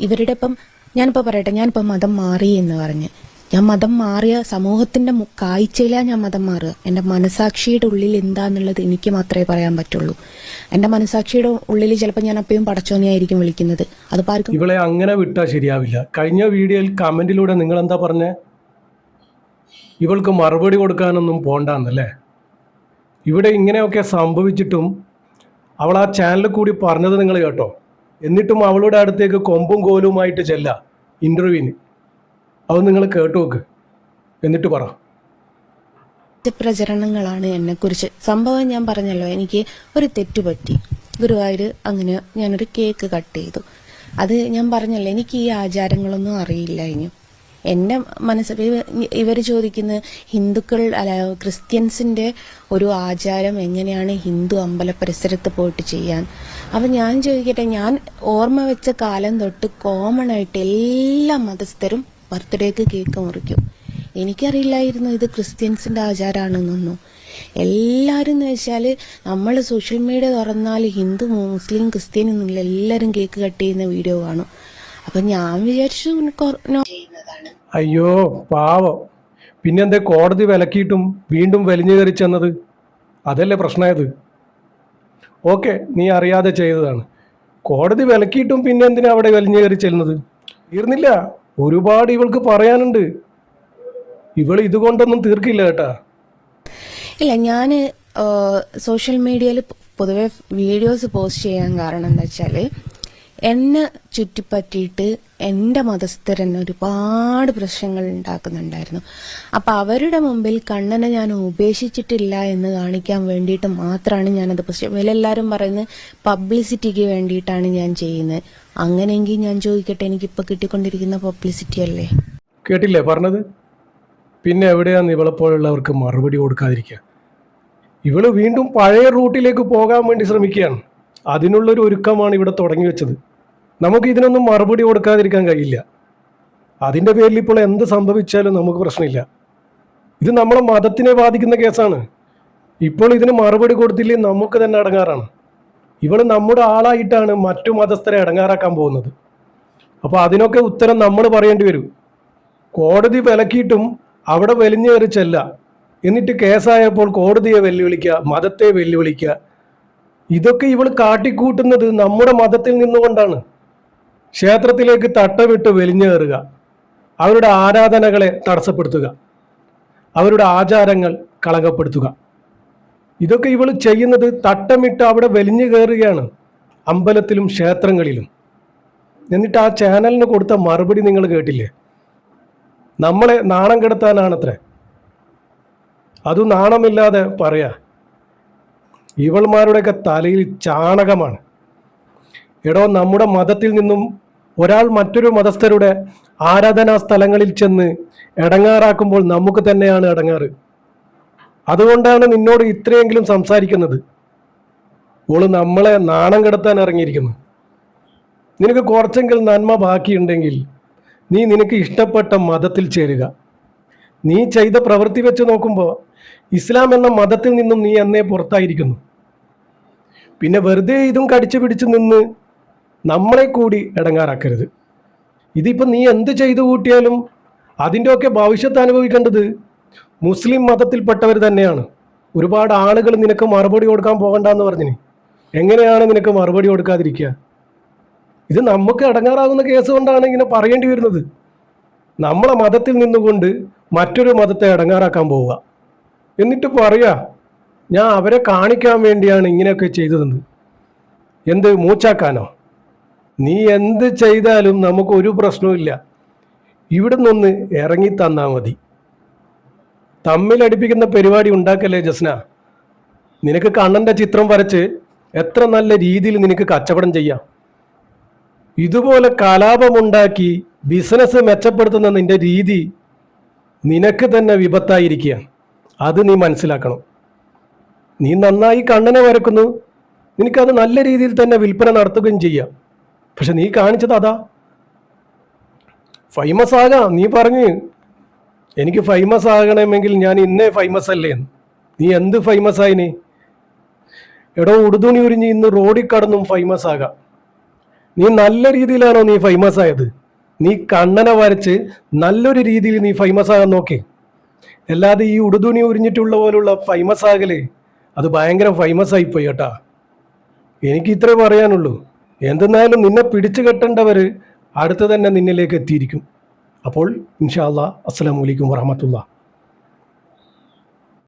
ഇവരുടെ ഇപ്പം ഞാനിപ്പോൾ പറയട്ടെ ഞാനിപ്പോൾ മതം മാറി എന്ന് പറഞ്ഞ്. ഞാൻ മതം മാറിയ സമൂഹത്തിന്റെ കാഴ്ചയിലാണ് ഞാൻ മതം മാറുക. എന്റെ മനസാക്ഷിയുടെ ഉള്ളിൽ എന്താന്നുള്ളത് എനിക്ക് മാത്രമേ പറയാൻ പറ്റുള്ളൂ. എന്റെ മനസാക്ഷിയുടെ ഉള്ളിൽ ചിലപ്പോൾ ഞാൻ അപ്പയും പടച്ചോനെയായിരിക്കും വിളിക്കുന്നത്. അത് ഇവളെ അങ്ങനെ വിട്ടാൽ ശരിയാവില്ല. കഴിഞ്ഞ വീഡിയോയിൽ കമന്റിലൂടെ നിങ്ങൾ എന്താ പറഞ്ഞേ? ഇവൾക്ക് മറുപടി കൊടുക്കാനൊന്നും പോണ്ടെന്നല്ലേ? ഇവിടെ ഇങ്ങനെയൊക്കെ സംഭവിച്ചിട്ടും അവൾ ആ ചാനലിൽ കൂടി പറഞ്ഞത് നിങ്ങൾ കേട്ടോ. എന്നിട്ടും അവളുടെ അടുത്തേക്ക് കൊമ്പും കോലുമായിട്ട് ചെല്ല. ഇന്റർവ്യൂവിന്. അത് നിങ്ങൾ കേട്ടു നോക്ക് എന്നിട്ട് പറ. പ്രചരണങ്ങളാണ് എന്നെക്കുറിച്ച്. സംഭവം ഞാൻ പറഞ്ഞല്ലോ. എനിക്ക് ഒരു തെറ്റ് പറ്റി. ഗുരുവായൂർ അങ്ങനെ ഞാനൊരു കേക്ക് കട്ട് ചെയ്തു. അത് ഞാൻ പറഞ്ഞല്ലോ. എനിക്ക് ഈ ആചാരങ്ങളൊന്നും അറിയില്ല ഇനി. എന്റെ മനസ്സിൽ ഇവർ ചോദിക്കുന്നത് ഹിന്ദുക്കൾ അല്ല ക്രിസ്ത്യൻസിന്റെ ഒരു ആചാരം എങ്ങനെയാണ് ഹിന്ദു അമ്പല പരിസരത്ത് പോയിട്ട് ചെയ്യാൻ? അപ്പം ഞാൻ ചോദിക്കട്ടെ ഞാൻ ഓർമ്മ വെച്ച കാലം തൊട്ട് കോമൺ ആയിട്ട് എല്ലാ മതസ്ഥരും ബർത്ത്ഡേക്ക് കേക്ക് മുറിക്കും. എനിക്കറിയില്ലായിരുന്നു ഇത് ക്രിസ്ത്യൻസിന്റെ ആചാരമാണെന്നൊന്നും എല്ലാരും എന്ന് വെച്ചാൽ നമ്മൾ സോഷ്യൽ മീഡിയ തുറന്നാൽ ഹിന്ദു മുസ്ലിം ക്രിസ്ത്യൻ എന്നില്ല എല്ലാവരും കേക്ക് കട്ട് ചെയ്യുന്ന വീഡിയോ കാണും. അപ്പം ഞാൻ വിചാരിച്ചു അയ്യോ പാവം. പിന്നെന്തേ കോടതി വിലക്കിയിട്ടും വീണ്ടും വലിഞ്ഞു കയറി ചെന്നത്? അതല്ലേ പ്രശ്നമായത്? ഓക്കെ നീ അറിയാതെ ചെയ്തതാണ്. കോടതി വിലക്കിയിട്ടും പിന്നെ എന്തിനാ അവിടെ വലിഞ്ഞു കയറി ചെല്ലുന്നത്? തീർന്നില്ല. ഒരുപാട് ഇവൾക്ക് പറയാനുണ്ട്. ഇവൾ ഇതുകൊണ്ടൊന്നും തീർക്കില്ല കേട്ടാ. ഇല്ല ഞാൻ സോഷ്യൽ മീഡിയയിൽ പൊതുവെ വീഡിയോസ് പോസ്റ്റ് ചെയ്യാൻ കാരണം എന്താ വെച്ചാൽ എന്നെ ചുറ്റിപ്പറ്റിയിട്ട് എന്റെ മതസ്ഥരൻ ഒരുപാട് പ്രശ്നങ്ങൾ ഉണ്ടാക്കുന്നുണ്ടായിരുന്നു. അപ്പം അവരുടെ മുമ്പിൽ കണ്ണനെ ഞാൻ ഉപേക്ഷിച്ചിട്ടില്ല എന്ന് കാണിക്കാൻ വേണ്ടിയിട്ട് മാത്രമാണ് ഞാനത് പ്രശ്നം ഇവരെല്ലാവരും പറയുന്നത് പബ്ലിസിറ്റിക്ക് വേണ്ടിയിട്ടാണ് ഞാൻ ചെയ്യുന്നത്. അങ്ങനെയെങ്കിൽ ഞാൻ ചോദിക്കട്ടെ എനിക്കിപ്പോൾ കിട്ടിക്കൊണ്ടിരിക്കുന്ന പബ്ലിസിറ്റി അല്ലേ? കേട്ടില്ലേ പറഞ്ഞത്? പിന്നെ എവിടെയാണ് ഇവളെപ്പോലുള്ളവർക്ക് മറുപടി കൊടുക്കാതിരിക്കുക ഇവൾ വീണ്ടും പഴയ റൂട്ടിലേക്ക് പോകാൻ വേണ്ടി ശ്രമിക്കുകയാണ്. അതിനുള്ളൊരു ഒരുക്കമാണ് ഇവിടെ തുടങ്ങി വെച്ചത്. നമുക്ക് ഇതിനൊന്നും മറുപടി കൊടുക്കാതിരിക്കാൻ കഴിയില്ല. അതിന്റെ പേരിൽ ഇപ്പോൾ എന്ത് സംഭവിച്ചാലും നമുക്ക് പ്രശ്നമില്ല. ഇത് നമ്മളെ മതത്തിനെ ബാധിക്കുന്ന കേസാണ്. ഇപ്പോൾ ഇതിന് മറുപടി കൊടുത്തില്ലേ നമുക്ക് തന്നെ അടങ്ങാറാണ്. ഇവൾ നമ്മുടെ ആളായിട്ടാണ് മറ്റു മതസ്ഥരെ അടങ്ങാറാക്കാൻ പോകുന്നത്. അപ്പോൾ അതിനൊക്കെ ഉത്തരം നമ്മൾ പറയേണ്ടി വരും. കോടതി വിലക്കിയിട്ടും അവിടെ വലിഞ്ഞു കയറിച്ചല്ല ചെല്ല എന്നിട്ട് കേസായപ്പോൾ കോടതിയെ വെല്ലുവിളിക്കുക മതത്തെ വെല്ലുവിളിക്കുക. ഇതൊക്കെ ഇവൾ കാട്ടിക്കൂട്ടുന്നത് നമ്മുടെ മതത്തിൽ നിന്നുകൊണ്ടാണ്. ക്ഷേത്രത്തിലേക്ക് തട്ടവിട്ട് കയറുക അവരുടെ ആരാധനകളെ തടസ്സപ്പെടുത്തുക. അവരുടെ ആചാരങ്ങൾ കളങ്കപ്പെടുത്തുക. ഇതൊക്കെ ഇവൾ ചെയ്യുന്നത് തട്ടമിട്ട് അവിടെ വലിഞ്ഞു കയറുകയാണ്. അമ്പലത്തിലും ക്ഷേത്രങ്ങളിലും. എന്നിട്ട് ആ ചാനലിന് കൊടുത്ത മറുപടി നിങ്ങൾ കേട്ടില്ലേ? നമ്മളെ നാണം കെടുത്താനാണത്രേ. അതും നാണമില്ലാതെ പറയാ. ഇവൾമാരുടെയൊക്കെ തലയിൽ ചാണകമാണ്. എടോ നമ്മുടെ മതത്തിൽ നിന്നും ഒരാൾ മറ്റൊരു മതസ്ഥരുടെ ആരാധനാ സ്ഥലങ്ങളിൽ ചെന്ന് ഇടങ്ങാറാക്കുമ്പോൾ നമുക്ക് തന്നെയാണ് ഇടങ്ങാറ്. അതുകൊണ്ടാണ് നിന്നോട് ഇത്രയെങ്കിലും സംസാരിക്കുന്നത്. ഓൾ നമ്മളെ നാണം കെടുത്താൻ ഇറങ്ങിയിരിക്കുന്നു. നിനക്ക് കുറച്ചെങ്കിലും നന്മ ബാക്കിയുണ്ടെങ്കിൽ നീ നിനക്ക് ഇഷ്ടപ്പെട്ട മതത്തിൽ ചേരുക. നീ ചെയ്ത പ്രവൃത്തി വെച്ച് നോക്കുമ്പോൾ ഇസ്ലാം എന്ന മതത്തിൽ നിന്നും നീ എന്നേ പുറത്തായിരിക്കുന്നു. പിന്നെ വെറുതെ ഇതും കടിച്ചു പിടിച്ച് നിന്ന് നമ്മളെ കൂടി ഇടങ്ങാറാക്കരുത്. ഇതിപ്പോൾ നീ എന്ത് ചെയ്തു കൂട്ടിയാലും അതിന്റെയൊക്കെ ഭവിഷ്യത്ത് അനുഭവിക്കേണ്ടത് മുസ്ലിം മതത്തിൽപ്പെട്ടവർ തന്നെയാണ്. ഒരുപാട് ആളുകൾ നിനക്ക് മറുപടി കൊടുക്കാൻ പോകണ്ട എന്ന് പറഞ്ഞിന്. എങ്ങനെയാണ് നിനക്ക് മറുപടി കൊടുക്കാതിരിക്കുക? ഇത് നമുക്ക് അടങ്ങാറാകുന്ന കേസ് കൊണ്ടാണ് ഇങ്ങനെ പറയേണ്ടി വരുന്നത്. നമ്മളെ മതത്തിൽ നിന്നുകൊണ്ട് മറ്റൊരു മതത്തെ അടങ്ങാറാക്കാൻ പോവുക. എന്നിട്ട് പറയാ ഞാൻ അവരെ കാണിക്കാൻ വേണ്ടിയാണ് ഇങ്ങനെയൊക്കെ ചെയ്തതെന്ന്. എന്ത് മൂച്ചാക്കാനോ? നീ എന്ത് ചെയ്താലും നമുക്ക് ഒരു പ്രശ്നവുമില്ല. ഇവിടെ നിന്നൊന്ന് ഇറങ്ങി തന്നാൽ മതി. തമ്മിലടിപ്പിക്കുന്ന പരിപാടി ഉണ്ടാക്കല്ലേ ജസ്ന? നിനക്ക് കണ്ണന്റെ ചിത്രം വരച്ച് എത്ര നല്ല രീതിയിൽ നിനക്ക് കച്ചവടം ചെയ്യാം. ഇതുപോലെ കലാപമുണ്ടാക്കി ബിസിനസ് മെച്ചപ്പെടുത്തുന്ന നിന്റെ രീതി നിനക്ക് തന്നെ വിപത്തായിരിക്കുക. അത് നീ മനസ്സിലാക്കണം. നീ നന്നായി കണ്ണനെ വരക്കുന്നു. നിനക്കത് നല്ല രീതിയിൽ തന്നെ വിൽപ്പന നടത്തുകയും ചെയ്യാം. പക്ഷെ നീ കാണിച്ചത് അതാ. ഫേമസ് ആകാം നീ പറഞ്ഞ്. എനിക്ക് ഫേമസ് ആകണമെങ്കിൽ ഞാൻ ഇന്നേ ഫേമസ് അല്ലേ നീ എന്ത് ഫേമസ് ആയി നീ? എടോ ഉടുതുണി ഉരിഞ്ഞ് ഇന്ന് റോഡിൽ കടന്നും ഫേമസ് ആകാം. നീ നല്ല രീതിയിലാണോ നീ ഫേമസ് ആയത്? നീ കണ്ണനെ വരച്ച് നല്ലൊരു രീതിയിൽ നീ ഫേമസ് ആകാൻ നോക്കി. അല്ലാതെ ഈ ഉടുതുണി ഉരിഞ്ഞിട്ടുള്ള പോലുള്ള ഫേമസ് ആകലേ അത് ഭയങ്കര ഫേമസ് ആയിപ്പോയി കേട്ടാ. എനിക്ക് ഇത്രേ പറയാനുള്ളൂ. എന്തെന്നാലും നിന്നെ പിടിച്ചു കെട്ടേണ്ടവർ അടുത്ത് തന്നെ നിന്നിലേക്ക് എത്തിയിരിക്കും. അപ്പോൾ ഇൻഷാ അസ്സലാമലൈക്കും വറഹമത്തുള്ള